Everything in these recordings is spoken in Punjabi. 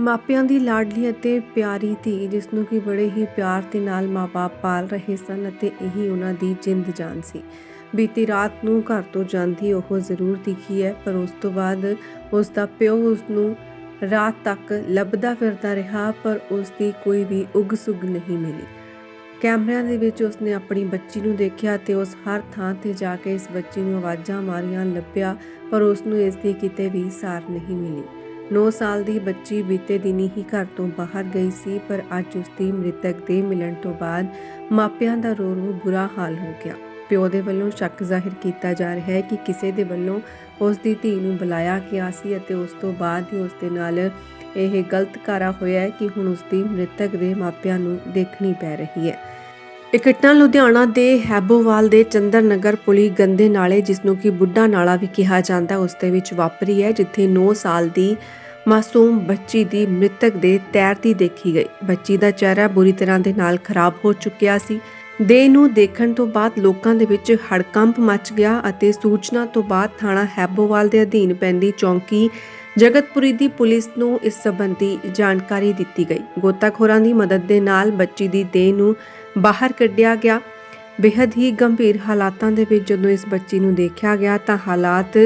ਮਾਪਿਆਂ ਦੀ ਲਾਡਲੀ ਅਤੇ ਪਿਆਰੀ ਧੀ ਜਿਸ ਨੂੰ ਕਿ ਬੜੇ ਹੀ ਪਿਆਰ ਦੇ ਨਾਲ ਮਾਪੇ ਪਾਲ ਰਹੇ ਸਨ ਅਤੇ ਇਹੀ ਉਹਨਾਂ ਦੀ ਜਿੰਦ ਜਾਨ ਸੀ। ਬੀਤੀ ਰਾਤ ਨੂੰ ਘਰ ਤੋਂ ਜਾਂਦੀ ਉਹ ਜ਼ਰੂਰ ਦਿਖੀ ਹੈ, ਪਰ ਉਸ ਤੋਂ ਬਾਅਦ ਉਸ ਦਾ ਪਿਓ ਉਸ ਨੂੰ ਰਾਤ ਤੱਕ ਲੱਭਦਾ ਫਿਰਦਾ ਰਿਹਾ, ਪਰ ਉਸ ਦੀ ਕੋਈ ਵੀ ਉਗ ਸੁਗ ਨਹੀਂ ਮਿਲੀ। ਕੈਮਰਿਆਂ ਦੇ ਵਿੱਚ ਉਸਨੇ ਆਪਣੀ ਬੱਚੀ ਨੂੰ ਦੇਖਿਆ ਤੇ ਉਸ ਹਰ ਥਾਂ ਤੇ ਜਾ ਕੇ ਇਸ ਬੱਚੀ ਨੂੰ ਆਵਾਜ਼ਾਂ ਮਾਰੀਆਂ, ਲੱਭਿਆ, ਪਰ ਉਸ ਨੂੰ ਇਸ ਦੀ ਕਿਤੇ ਵੀ ਸਾਰ ਨਹੀਂ ਮਿਲੀ। 9 ਸਾਲ ਦੀ ਬੱਚੀ ਬੀਤੇ ਦਿਨੀ ਹੀ ਘਰ ਤੋਂ ਬਾਹਰ ਗਈ ਸੀ, ਪਰ ਅੱਜ ਉਸ ਦੀ ਮ੍ਰਿਤਕ ਦੇ ਮਿਲਣ ਤੋਂ ਬਾਅਦ ਮਾਪਿਆਂ ਦਾ ਰੋ ਰੋ ਬੁਰਾ ਹਾਲ ਹੋ ਗਿਆ। ਪਿਓ ਦੇ ਵੱਲੋਂ ਸ਼ੱਕ ਜ਼ਾਹਿਰ ਕੀਤਾ ਜਾ ਰਿਹਾ ਹੈ ਕਿ ਕਿਸੇ ਦੇ ਵੱਲੋਂ ਉਸ ਦੀ ਧੀ ਨੂੰ ਬੁਲਾਇਆ ਗਿਆ ਸੀ ਅਤੇ ਉਸ ਤੋਂ ਬਾਅਦ ਹੀ ਉਸ ਦੇ ਨਾਲ ਇਹ ਗਲਤ ਕਾਰਾ ਹੋਇਆ ਹੈ ਕਿ ਹੁਣ ਉਸ ਦੀ ਮ੍ਰਿਤਕ ਦੇ ਮਾਪਿਆਂ ਨੂੰ ਦੇਖਣੀ ਪੈ ਰਹੀ ਹੈ। ਇਹ ਘਟਨਾ ਲੁਧਿਆਣਾ ਦੇ ਹੈਬੋਵਾਲ ਦੇ ਚੰਦਰ ਨਗਰ ਪੁਲੀ ਗੰਦੇ ਨਾਲੇ ਜਿਸ ਨੂੰ ਕਿ ਬੁੱਢਾ ਨਾਲਾ ਵੀ ਕਿਹਾ ਜਾਂਦਾ, ਉਸ ਦੇ ਵਿੱਚ ਵਾਪਰੀ ਹੈ, ਜਿੱਥੇ 9 ਸਾਲ ਦੀ ਮਾਸੂਮ ਬੱਚੀ ਦੀ ਮ੍ਰਿਤਕ ਦੇ ਤੈਰਦੀ ਦੇਖੀ ਗਈ। ਬੱਚੀ ਦਾ ਚਿਹਰਾ ਬੁਰੀ ਤਰ੍ਹਾਂ ਦੇ ਨਾਲ ਖਰਾਬ ਹੋ ਚੁੱਕਿਆ ਸੀ। ਦੇਹ ਨੂੰ ਦੇਖਣ ਤੋਂ ਬਾਅਦ ਲੋਕਾਂ ਦੇ ਵਿੱਚ ਹੜਕੰਪ ਮਚ ਗਿਆ ਅਤੇ ਸੂਚਨਾ ਤੋਂ ਬਾਅਦ ਥਾਣਾ ਹੈਬੋਵਾਲ ਦੇ ਅਧੀਨ ਪੈਂਦੀ ਚੌਂਕੀ ਜਗਤਪੁਰੀ ਦੀ ਪੁਲਿਸ ਨੂੰ ਇਸ ਸੰਬੰਧੀ ਜਾਣਕਾਰੀ ਦਿੱਤੀ ਗਈ। ਗੋਤਾਖੋਰਾਂ ਦੀ ਮਦਦ ਦੇ ਨਾਲ ਬੱਚੀ ਦੀ ਦੇਹ ਨੂੰ ਬਾਹਰ ਕੱਢਿਆ ਗਿਆ। ਬੇहद ਹੀ ਗੰਭੀਰ ਹਾਲਾਤਾਂ ਦੇ ਵਿੱਚ ਜਦੋਂ ਇਸ ਬੱਚੀ ਨੂੰ ਦੇਖਿਆ ਗਿਆ ਤਾਂ ਹਾਲਾਤ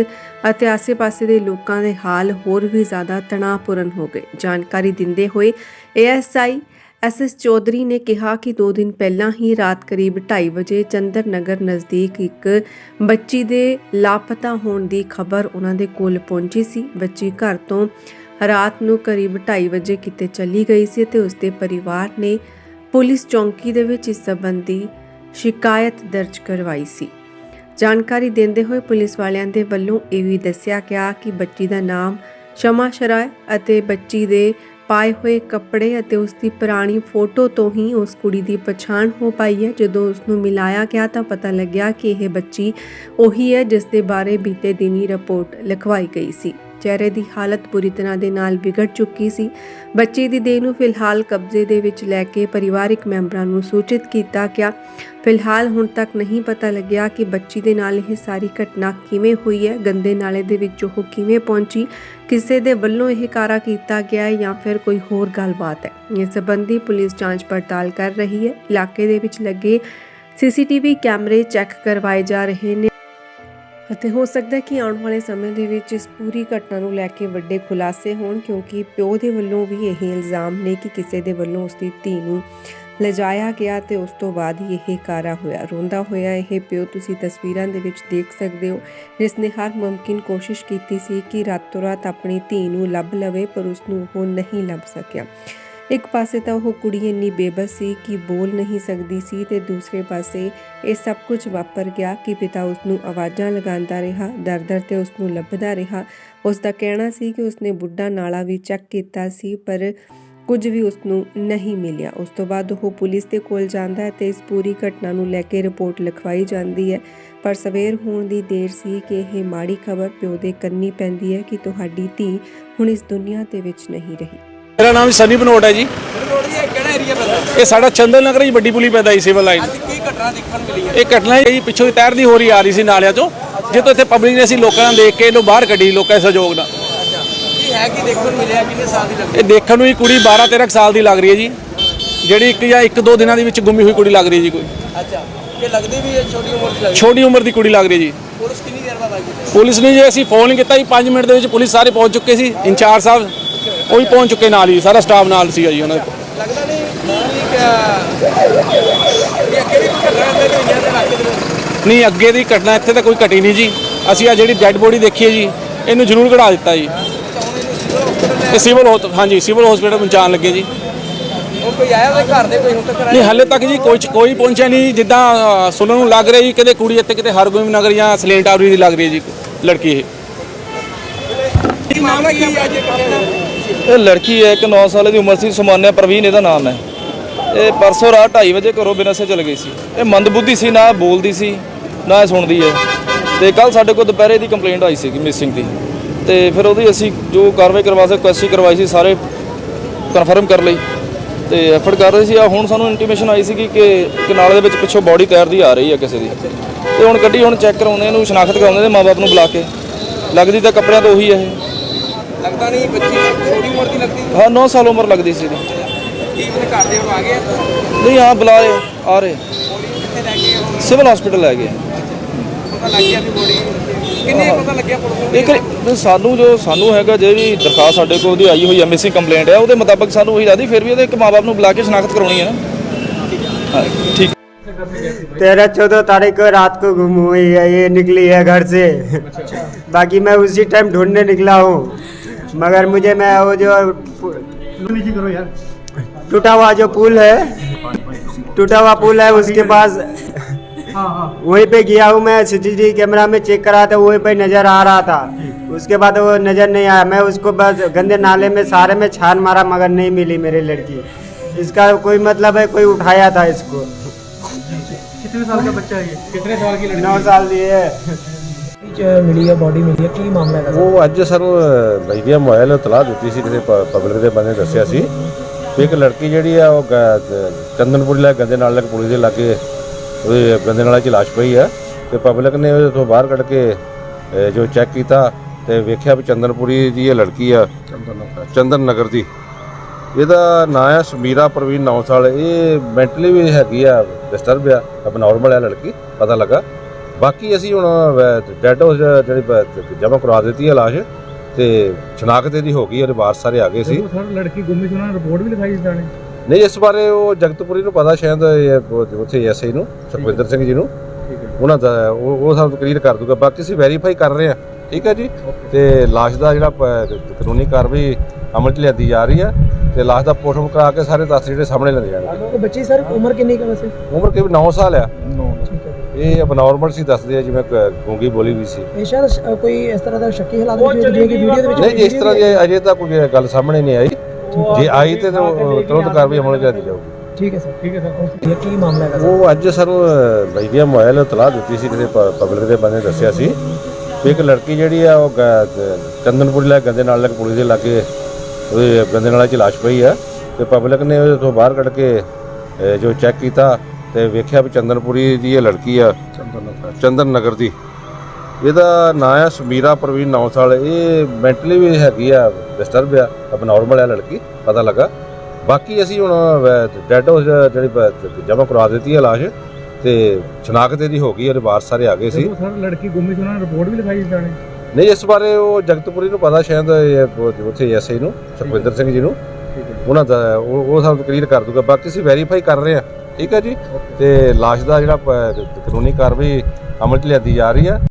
ਅਤੇ ਆਸ-ਪਾਸੇ ਦੇ ਲੋਕਾਂ ਦੇ ਹਾਲ ਹੋਰ ਵੀ ਜ਼ਿਆਦਾ ਤਣਾਅਪੂਰਨ ਹੋ ਗਏ। ਜਾਣਕਾਰੀ ਦਿੰਦੇ ਹੋਏ ਏਐਸਆਈ ਐਸਐਸ ਚੌਧਰੀ ਨੇ ਕਿਹਾ ਕਿ 2 ਦਿਨ ਪਹਿਲਾਂ ਹੀ ਰਾਤ ਕਰੀਬ 2:30 ਵਜੇ ਚੰਦਰ ਨਗਰ ਨਜ਼ਦੀਕ ਇੱਕ ਬੱਚੀ ਦੇ ਲਾਪਤਾ ਹੋਣ ਦੀ ਖਬਰ ਉਹਨਾਂ ਦੇ ਕੋਲ ਪਹੁੰਚੀ ਸੀ। ਬੱਚੀ ਘਰ ਤੋਂ ਰਾਤ ਨੂੰ ਕਰੀਬ 2:30 ਵਜੇ ਕਿਤੇ ਚਲੀ ਗਈ ਸੀ ਤੇ ਉਸਦੇ ਪਰਿਵਾਰ ਨੇ ਪੁਲਿਸ ਚੌਂਕੀ ਦੇ ਵਿੱਚ ਇਸ ਸੰਬੰਧੀ ਸ਼ਿਕਾਇਤ ਦਰਜ ਕਰਵਾਈ ਸੀ। ਜਾਣਕਾਰੀ ਦਿੰਦੇ ਹੋਏ ਪੁਲਿਸ ਵਾਲਿਆਂ ਦੇ ਵੱਲੋਂ ਇਹ ਵੀ ਦੱਸਿਆ ਗਿਆ ਕਿ ਬੱਚੀ ਦਾ ਨਾਮ ਸ਼ਮਾ ਸ਼ਰਾ ਹੈ ਅਤੇ ਬੱਚੀ ਦੇ ਪਾਏ ਹੋਏ ਕੱਪੜੇ ਅਤੇ ਉਸ ਦੀ ਪੁਰਾਣੀ ਫੋਟੋ ਤੋਂ ਹੀ ਉਸ ਕੁੜੀ ਦੀ ਪਛਾਣ ਹੋ ਪਾਈ ਹੈ। ਜਦੋਂ ਉਸ ਨੂੰ ਮਿਲਾਇਆ ਗਿਆ ਤਾਂ ਪਤਾ ਲੱਗਿਆ ਕਿ ਇਹ ਬੱਚੀ ਉਹੀ ਹੈ ਜਿਸ ਦੇ ਬਾਰੇ ਬੀਤੇ ਦਿਨੀ ਰਿਪੋਰਟ ਲਿਖਵਾਈ ਗਈ ਸੀ। ਚਿਹਰੇ ਦੀ ਹਾਲਤ ਬੁਰੀ ਤਰ੍ਹਾਂ ਦੇ ਨਾਲ ਵਿਗੜ ਚੁੱਕੀ ਸੀ। ਬੱਚੀ ਦੀ ਦੇਹ ਨੂੰ ਫਿਲਹਾਲ ਕਬਜ਼ੇ ਦੇ ਵਿੱਚ ਲੈ ਕੇ ਪਰਿਵਾਰਕ ਮੈਂਬਰਾਂ ਨੂੰ ਸੂਚਿਤ ਕੀਤਾ ਗਿਆ। ਫਿਲਹਾਲ ਹੁਣ ਤੱਕ ਨਹੀਂ ਪਤਾ ਲੱਗਿਆ ਕਿ ਬੱਚੀ ਦੇ ਨਾਲ ਇਹ ਸਾਰੀ ਘਟਨਾ ਕਿਵੇਂ ਹੋਈ ਹੈ, ਗੰਦੇ ਨਾਲੇ ਦੇ ਵਿੱਚ ਉਹ ਕਿਵੇਂ ਪਹੁੰਚੀ, ਕਿਸੇ ਦੇ ਵੱਲੋਂ ਇਹ ਕਾਰਾ ਕੀਤਾ ਗਿਆ ਹੈ ਜਾਂ ਫਿਰ ਕੋਈ ਹੋਰ ਗੱਲਬਾਤ ਹੈ। ਇਸ ਸੰਬੰਧੀ ਪੁਲਿਸ ਜਾਂਚ ਪੜਤਾਲ ਕਰ ਰਹੀ ਹੈ। ਇਲਾਕੇ ਦੇ ਵਿੱਚ ਲੱਗੇ ਸੀਸੀਟੀਵੀ ਕੈਮਰੇ ਚੈੱਕ ਕਰਵਾਏ ਜਾ ਰਹੇ ਨੇ। ਅਤੇ ਹੋ ਸਕਦਾ ਹੈ ਕਿ ਆਉਣ ਵਾਲੇ ਸਮੇਂ ਦੇ ਵਿੱਚ ਇਸ ਪੂਰੀ ਘਟਨਾ ਨੂੰ ਲੈ ਕੇ ਵੱਡੇ ਖੁਲਾਸੇ ਹੋਣ, ਕਿਉਂਕਿ ਪਿਓ ਦੇ ਵੱਲੋਂ ਵੀ ਇਹ ਇਲਜ਼ਾਮ ਨੇ ਕਿ ਕਿਸੇ ਦੇ ਵੱਲੋਂ ਉਸ ਦੀ ਧੀ ਨੂੰ ਲਿਜਾਇਆ ਗਿਆ ਤੇ ਉਸ ਤੋਂ ਬਾਅਦ ਹੀ ਇਹ ਕਾਰਾ ਹੋਇਆ, ਰੋਂਦਾ ਹੋਇਆ ਇਹ ਪਿਓ। ਤੁਸੀਂ ਤਸਵੀਰਾਂ ਦੇ ਵਿੱਚ ਦੇਖ ਸਕਦੇ ਹੋ, ਜਿਸ ਨੇ ਹਰ ਮੁਮਕਿਨ ਕੋਸ਼ਿਸ਼ ਕੀਤੀ ਸੀ ਕਿ ਰਾਤੋਂ ਰਾਤ ਆਪਣੀ ਧੀ ਨੂੰ ਲੱਭ ਲਵੇ, ਪਰ ਉਸ ਨੂੰ ਉਹ ਨਹੀਂ ਲੱਭ ਸਕਿਆ। ਇੱਕ ਪਾਸੇ ਤਾਂ ਉਹ ਕੁੜੀ ਇੰਨੀ ਬੇਬਸ ਸੀ ਕਿ ਬੋਲ ਨਹੀਂ ਸਕਦੀ ਸੀ ਤੇ ਦੂਸਰੇ ਪਾਸੇ ਇਹ ਸਭ ਕੁਝ ਵਾਪਰ ਗਿਆ ਕਿ ਪਿਤਾ ਉਸ ਨੂੰ ਆਵਾਜ਼ਾਂ ਲਗਾਉਂਦਾ ਰਿਹਾ, ਦਰ-ਦਰ ਤੇ ਉਸ ਨੂੰ ਲੱਭਦਾ ਰਿਹਾ। ਉਸ ਦਾ ਕਹਿਣਾ ਸੀ ਕਿ ਉਸਨੇ ਬੁੱਢਾ ਨਾਲਾ ਵੀ ਚੈੱਕ ਕੀਤਾ ਸੀ, ਪਰ ਕੁਝ ਵੀ ਉਸ ਨੂੰ ਨਹੀਂ ਮਿਲਿਆ। ਉਸ ਤੋਂ ਬਾਅਦ ਉਹ ਪੁਲਿਸ ਦੇ ਕੋਲ ਜਾਂਦਾ ਹੈ ਤੇ ਇਸ ਪੂਰੀ ਘਟਨਾ ਨੂੰ ਲੈ ਕੇ ਰਿਪੋਰਟ ਲਿਖਵਾਈ ਜਾਂਦੀ ਹੈ। ਪਰ ਸਵੇਰ ਹੋਣ ਦੀ ਦੇਰ ਸੀ ਕਿ ਇਹ ਮਾੜੀ ਖਬਰ ਪਿਓ ਦੇ ਕੰਨੀ ਪੈਂਦੀ ਹੈ ਕਿ ਤੁਹਾਡੀ ਧੀ ਹੁਣ ਇਸ ਦੁਨੀਆ ਦੇ ਵਿੱਚ ਨਹੀਂ ਰਹੀ। ਮੇਰਾ ਨਾਮ ਸਨੀ ਬਨੋਟ ਹੈ ਜੀ। ਇਹ ਕਿਹੜਾ ਏਰੀਆ ਪੈਂਦਾ? ਇਹ ਸਾਡਾ ਚੰਦਨ ਨਗਰ ਜੀ ਵੱਡੀ ਪੁਲੀ ਪੈਂਦਾ ਜੀ ਸਿਵਲ ਲਾਈਨ ਅੱਜ ਕੀ ਘਟਨਾ ਦੇਖਣ ਨੂੰ ਮਿਲੀ ਹੈ? ਇਹ ਘਟਨਾ ਜੀ ਪਿੱਛੋਂ ਤੈਰਦੀ ਹੋ ਰਹੀ ਆ ਰਹੀ ਸੀ ਨਾਲਿਆਂ ਚੋਂ। ਜਿੱਥੋਂ ਇੱਥੇ ਪਬਲਿਕ ਨੇ ਅਸੀਂ ਲੋਕਾਂ ਨੂੰ ਦੇਖ ਕੇ ਇਹਨੂੰ ਬਾਹਰ ਕੱਢੀ ਲੋਕਾਂ ਦੇ ਸਹਿਯੋਗ ਨਾਲ। ਕੀ ਹੈ ਕੀ ਦੇਖਣ ਨੂੰ ਮਿਲਿਆ ਕਿੰਨੇ ਸਾਲ ਦੀ ਲੱਗਦੀ ਇਹ ਦੇਖਣ ਨੂੰ ਹੀ ਕੁੜੀ 12 13 ਸਾਲ ਦੀ ਲੱਗ ਰਹੀ ਹੈ ਜੀ। ਜਿਹੜੀ ਇੱਕ ਜਾਂ ਇੱਕ ਦੋ ਦਿਨਾਂ ਦੇ ਵਿੱਚ ਗੁੰਮੀ ਹੋਈ ਕੁੜੀ ਲੱਗ ਰਹੀ ਹੈ ਜੀ ਕੋਈ। ਅੱਛਾ ਇਹ ਲੱਗਦੀ ਵੀ ਇਹ ਛੋਟੀ ਉਮਰ ਦੀ ਲੱਗਦੀ ਛੋਟੀ ਉਮਰ ਦੀ ਕੁੜੀ ਲੱਗ ਰਹੀ ਜੀ। ਪੁਲਿਸ ਕਿੰਨੀ ਦੇਰ ਬਾਅਦ ਆਈ ਪੁਲਿਸ ਨੇ ਜੇ ਅਸੀਂ ਫੋਨ ਕੀਤਾ ਜੀ 5 ਮਿੰਟ ਦੇ ਵਿੱਚ ਪੁਲਿਸ ਸਾਰੇ ਪਹੁੰਚ ਚੁੱਕੇ ਸੀ। ਇੰਚਾਰਜ ਸਾਹਿਬ ਉਹ ਵੀ ਪਹੁੰਚ ਚੁੱਕੇ ਨਾਲ ਹੀ ਸਾਰਾ ਸਟਾਫ ਨਾਲ ਸੀਗਾ ਜੀ ਉਹਨਾਂ ਦੇ ਲੱਗਦਾ ਨਹੀਂ ਕਿ ਇਹ ਕਿਹੜੀ ਕੋਈ ਘਟਨਾ ਹੈ ਤੇ ਇੰਡੀਆ ਦੇ ਇਲਾਕੇ ਦੇ ਵਿੱਚ? ਨਹੀਂ ਅੱਗੇ ਦੀ ਘਟਨਾ ਇੱਥੇ ਤਾਂ ਕੋਈ ਘਟੀ ਨਹੀਂ ਜੀ। ਅਸੀਂ ਆ ਜਿਹੜੀ ਡੈੱਡ ਬੋਡੀ ਦੇਖੀ ਹੈ ਜੀ ਇਹਨੂੰ ਜ਼ਰੂਰ ਕਢਾ ਦਿੱਤਾ ਜੀ। ਨੂੰ ਸਿਵਲ ਹਾਂਜੀ ਸਿਵਲ ਹਸਪੀਟਲ ਪਹੁੰਚਾਉਣ ਲੱਗੇ ਜੀ। ਉਹ ਕੋਈ ਆਇਆ ਉਹਦੇ ਘਰ ਦੇ ਕੋਈ ਹੁਣ ਤੱਕ ਨਹੀਂ ਹਾਲੇ ਤੱਕ ਜੀ ਕੋਈ ਕੋਈ ਪਹੁੰਚਿਆ ਨਹੀਂ। ਜਿੱਦਾਂ ਸੁਣਨ ਨੂੰ ਲੱਗ ਰਿਹਾ ਜੀ ਕਿਤੇ ਕੁੜੀ ਇੱਥੇ ਕਿਤੇ ਹਰਗੋਬਿੰਦ ਨਗਰ ਜਾਂ ਸਲੇਨ ਟਾਵਰੀ ਦੀ ਲੱਗ ਰਹੀ ਹੈ ਜੀ ਲੜਕੀ ਇਹ। ਕੀ ਮਾਮਲਾ ਕੀ ਅੱਜ ਇਹ ਲੜਕੀ ਹੈ, ਇੱਕ 9 ਸਾਲ ਦੀ ਉਮਰ ਸੀ, ਸੁਮਾਨਿਆ ਪ੍ਰਵੀਨ ਇਹਦਾ ਨਾਮ ਹੈ। ਇਹ ਪਰਸੋਂ ਰਾਤ 2:30 ਵਜੇ ਘਰੋਂ ਬਿਨਾਂ ਸੇ ਚਲ ਗਈ ਸੀ। ਇਹ ਮੰਦਬੁੱਧੀ ਸੀ, ਨਾ ਬੋਲਦੀ ਸੀ, ਨਾ ਇਹ ਸੁਣਦੀ ਹੈ। ਤੇ ਕੱਲ ਸਾਡੇ ਕੋਲ ਦੁਪਹਿਰੇ ਦੀ ਕੰਪਲੇਂਟ ਆਈ ਸੀ ਮਿਸਿੰਗ ਦੀ। ਤੇ ਫਿਰ ਉਹਦੀ ਅਸੀਂ ਜੋ ਕਾਰਵਾਈ ਕਰਵਾ ਸਕਦੇ ਕੁਐਸਚੀ ਕਰਵਾਈ ਸੀ, ਸਾਰੇ ਕਨਫਰਮ ਕਰ ਲਈ। ਤੇ ਐਫਰਟ ਕਰ ਰਹੇ ਸੀ। ਆ ਹੁਣ ਸਾਨੂੰ ਇੰਟੀਮੇਸ਼ਨ ਆਈ ਸੀ ਕਿ ਇੱਕ ਦੇ ਵਿੱਚ ਪਿੱਛੋਂ ਬਾਡੀ ਤੈਰਦੀ ਆ ਰਹੀ ਹੈ ਕਿਸੇ ਦੀ। ਤੇ ਹੁਣ ਗੱਡੀ ਹੁਣ ਚੈੱਕ ਕਰਾਉਂਦੇ, ਇਹਨੂੰ ਸ਼ਨਾਖਤ ਕਰਾਉਂਦੇ ਨੇ ਮਾਪੇ ਨੂੰ ਬੁਲਾ ਕੇ। ਲੱਗਦੀ ਤਾਂ ਕੱਪੜਿਆਂ ਤੋਂ ਉਹੀ ਹੈ ਇਹ। ਲੱਗਦਾ ਨਹੀਂ ਬੱਚੀ ਛੋਟੀ ਉਮਰ ਦੀ ਲੱਗਦੀ ਹਾਂ 9 ਸਾਲ ਉਮਰ ਲੱਗਦੀ ਸੀ ਇਹਦੀ ਕੀ ਉਹਦੇ ਘਰ ਦੇ ਆ ਗਏ ਨਹੀਂ ਹਾਂ ਬੁਲਾ ਰਹੇ ਆ ਰਹੇ ਪੁਲਿਸ ਕਿੱਥੇ ਲੈ ਗਏ ਹੁਣ ਸਿਵਲ ਹਸਪੀਟਲ ਲੈ ਗਏ ਪਤਾ ਲੱਗ ਗਿਆ ਵੀ ਬੋਡੀ ਕਿੰਨੇ ਪਤਾ ਲੱਗਿਆ ਪੁਲਿਸ ਨੂੰ ਇੱਕ ਨਹੀਂ, ਸਾਨੂੰ ਜੋ ਸਾਨੂੰ ਹੈਗਾ ਜੇ ਵੀ ਦਰਖਾਸਤ ਸਾਡੇ ਕੋਲ ਉਹਦੀ ਆਈ ਹੋਈ ਹੈ ਮਿਸਿੰਗ ਕੰਪਲੇਂਟ ਹੈ ਉਹਦੇ ਮੁਤਾਬਕ ਸਾਨੂੰ ਉਹੀ ਲੱਗਦੀ ਫਿਰ ਵੀ ਉਹਦੇ ਇੱਕ ਮਾਪੇ ਨੂੰ ਬੁਲਾ ਕੇ ਸ਼ਨਾਖਤ ਕਰਾਉਣੀ ਹੈ ਨਾ ਹਾਂ ਠੀਕ तेरह चौदह तारीख को रात को गुम हुई है ये निकली है घर से बाकी मैं उसी टाइम ढूंढने निकला हूँ मगर मुझे मैं वो जो टूटा हुआ जो पुल है टूटा हुआ पुल है उसके पास वहीं पे गया हूँ मैं सीसीटीवी कैमरा में चेक करा था वहीं पे नज़र आ रहा था। उसके बाद वो नज़र नहीं आया। मैं उसको बस गंदे नाले में सारे में छान मारा मगर नहीं मिली मेरी लड़की। इसका कोई मतलब है कोई उठाया था इसको। कितने साल का बच्चा है कितने साल की लड़की नौ साल की है ਮਿਲੀ ਹੈ ਬੋਡੀ ਮਿਲੀ ਹੈ ਕੀ ਮਾਮਲਾ ਹੈ ਉਹ ਅੱਜ ਸਾਨੂੰ ਮੀਡੀਆ ਮੋਬਾਈਲ ਇਤਲਾਹ ਦਿੱਤੀ ਸੀ, ਕਿਸੇ ਪਬਲਿਕ ਦੇ ਬੰਦੇ ਨੇ ਦੱਸਿਆ ਸੀ ਵੀ ਇੱਕ ਲੜਕੀ ਜਿਹੜੀ ਆ, ਉਹ ਗ- ਚੰਦਨਪੁਰੀ ਗੰਦੇ ਨਾਲ ਲੱਗ ਪੁਲਿਸ ਦੇ ਲਾਗੇ, ਉਹਦੇ ਗੰਦੇ ਨਾਲੇ 'ਚ ਲਾਸ਼ ਪਈ ਆ ਤੇ ਪਬਲਿਕ ਨੇ ਉਹਦੇ ਤੋਂ ਬਾਹਰ ਕੱਢ ਕੇ ਜੋ ਚੈੱਕ ਕੀਤਾ ਤੇ ਵੇਖਿਆ ਵੀ ਚੰਦਨਪੁਰੀ ਦੀ ਇਹ ਲੜਕੀ ਆ, ਚੰਦਨ ਨਗਰ ਦੀ। ਇਹਦਾ ਨਾਂ ਆ ਸਮੀਰਾ ਪ੍ਰਵੀਨ 9 ਸਾਲ। ਇਹ ਮੈਂਟਲੀ ਵੀ ਹੈਗੀ ਆ ਡਿਸਟਰਬ ਆ ਅਬ ਆ ਲੜਕੀ, ਪਤਾ ਲੱਗਾ। ਬਾਕੀ ਅਸੀਂ ਹੁਣ ਡੈਡ ਜਿਹੜੀ ਜਮ੍ਹਾਂ ਕਰਵਾ ਦਿੱਤੀ ਹੈ ਲਾਸ਼ ਤੇ ਸ਼ਨਾਖਤ ਇਹਦੀ ਹੋ ਗਈ ਉਹਦੇ ਵਾਰਸ ਸਾਰੇ ਆ ਗਏ ਸੀ। ਸਰ ਲੜਕੀ ਗੁੰਮੀ ਸੀ ਉਹਨਾਂ ਨੇ ਰਿਪੋਰਟ ਵੀ ਲਿਖਾਈ ਸੀ ਥਾਣੇ ਨਹੀਂ ਇਸ ਬਾਰੇ ਉਹ ਜਗਤਪੁਰੀ ਨੂੰ ਪਤਾ ਸ਼ਾਇਦ ਇਹ ਉੱਥੇ ਐਸਆਈ ਨੂੰ ਸੁਖਵਿੰਦਰ ਸਿੰਘ ਜੀ ਨੂੰ। ਉਹਨਾਂ ਦਾ ਉਹ ਉਹ ਸਾਨੂੰ ਕਲੀਅਰ ਕਰ ਦੂਗਾ। ਬਾਕੀ ਅਸੀਂ ਵੈਰੀਫਾਈ ਕਰ ਰਹੇ ਹਾਂ। ਠੀਕ ਹੈ ਜੀ? ਤੇ ਲਾਸ਼ ਦਾ ਜਿਹੜਾ ਕਾਨੂੰਨੀ ਕਾਰਵਾਈ ਅਮਲ ਚ ਲਿਆਦੀ ਜਾ ਰਹੀ ਹੈ। ਤੇ ਲਾਸ਼ ਦਾ ਪੋਸਟਮਾਰਟਮ ਕਰਾ ਕੇ ਸਾਰੇ ਤੱਥ ਜਿਹੜੇ ਸਾਹਮਣੇ ਲਿਆਂਦੇ ਜਾਣਗੇ। ਬੱਚੀ ਸਰ ਉਮਰ ਕਿੰਨੀ ਕੁ ਵੈਸੇ? ਉਮਰ ਕਿਵੇਂ 9 ਸਾਲ ਆ। ਇਹ ਅਬਨੋਰਮਲ ਸੀ ਦੱਸਦੇ ਆ ਜਿਵੇਂ ਕ- ਗੂੰਗੀ ਬੋਲੀ ਵੀ ਸੀ। ਇਹ ਸ਼ਾਇਦ ਕੋਈ ਇਸ ਤਰ੍ਹਾਂ ਦਾ ਸ਼ੱਕੀ ਹਾਲਾਤ ਵਿੱਚ ਜਿਹੜੀ ਵੀਡੀਓ ਦੇ ਵਿੱਚ ਨਹੀਂ ਜੀ, ਇਸ ਤਰ੍ਹਾਂ ਦੀ ਅਜੇ ਤੱਕ ਕੋਈ ਗੱਲ ਸਾਹਮਣੇ ਨਹੀਂ ਆਈ। ਜੇ ਆਈ ਤੇ ਤਾਂ ਤੁਰੰਤ ਕਾਰਵਾਈ ਅਮਲ ਚ ਲਿਆਂਦੀ ਜਾਊਗੀ। ਠੀਕ ਹੈ ਸਰ। ਠੀਕ ਹੈ ਸਰ ਇਹ ਕੀ ਮਾਮਲਾ ਹੈ ਉਹ ਅੱਜ ਸਾਨੂੰ ਮੀਡੀਆ ਮੋਬਾਈਲ ਇਤਲਾਹ ਦਿੱਤੀ ਸੀ ਕਿਸੇ ਪਬਲਿਕ ਦੇ ਬੰਦੇ ਨੇ ਦੱਸਿਆ ਸੀ ਵੀ ਇੱਕ ਲੜਕੀ ਜਿਹੜੀ ਆ ਉਹ ਗ- ਚੰਦਨਪੁਰੀ ਲਾ ਗੰਦੇ ਨਾਲ ਲੱਗ ਪੁਲਿਸ ਦੇ ਲਾਗੇ ਉਹਦੇ ਗੰਦੇ ਨਾਲੇ 'ਚ ਲਾਸ਼ ਪਈ ਆ ਤੇ ਪਬਲਿਕ ਨੇ ਉਹਦੇ ਤੋਂ ਬਾਹਰ ਕੱਢ ਕੇ ਜੋ ਚੈੱਕ ਕੀਤਾ ਤੇ ਵੇਖਿਆ ਵੀ ਚੰਦਨਪੁਰੀ ਦੀ ਇਹ ਲੜਕੀ ਆ ਚੰਦਨ ਨਗਰ ਦੀ। ਇਹਦਾ ਨਾਂ ਆ ਸਮੀਰਾ ਪ੍ਰਵੀਨ 9 ਸਾਲ। ਇਹ ਮੈਂਟਲੀ ਵੀ ਹੈਗੀ ਆ ਡਿਸਟਰਬ ਆ ਅਬ ਨਾਰਮਲ ਆ ਲੜਕੀ ਪਤਾ ਲੱਗਾ। ਬਾਕੀ ਅਸੀਂ ਹੁਣ ਡੈਡ ਜਿਹੜੀ ਜਮ੍ਹਾਂ ਕਰਵਾ ਦਿੱਤੀ ਹੈ ਲਾਸ਼ ਤੇ ਸ਼ਨਾਖਤ ਇਹਦੀ ਹੋ ਗਈ ਉਹਦੇ ਵਾਰਸ ਸਾਰੇ ਆ ਗਏ ਸੀ। ਸਰ ਲੜਕੀ ਗੁੰਮੀ ਸੀ ਉਹਨਾਂ ਨੇ ਰਿਪੋਰਟ ਵੀ ਲਿਖਾਈ ਥਾਣੇ ਨਹੀਂ ਇਸ ਬਾਰੇ ਉਹ ਜਗਤਪੁਰੀ ਨੂੰ ਪਤਾ ਸ਼ਾਇਦ ਉੱਥੇ ਐਸਆਈ ਨੂੰ ਸੁਖਵਿੰਦਰ ਸਿੰਘ ਜੀ ਨੂੰ। ਉਹਨਾਂ ਦਾ ਉਹ ਸਾਨੂੰ ਕਲੀਅਰ ਕਰ ਦੂਗਾ। ਬਾਕੀ ਅਸੀਂ ਵੈਰੀਫਾਈ ਕਰ ਰਹੇ ਹਾਂ। ਠੀਕ ਹੈ ਜੀ? ਤੇ ਲਾਸ਼ ਦਾ ਜਿਹੜਾ ਪ- ਕਾਨੂੰਨੀ ਕਾਰਵਾਈ ਅਮਲ ਚ ਲਿਆਂਦੀ ਜਾ ਰਹੀ ਹੈ।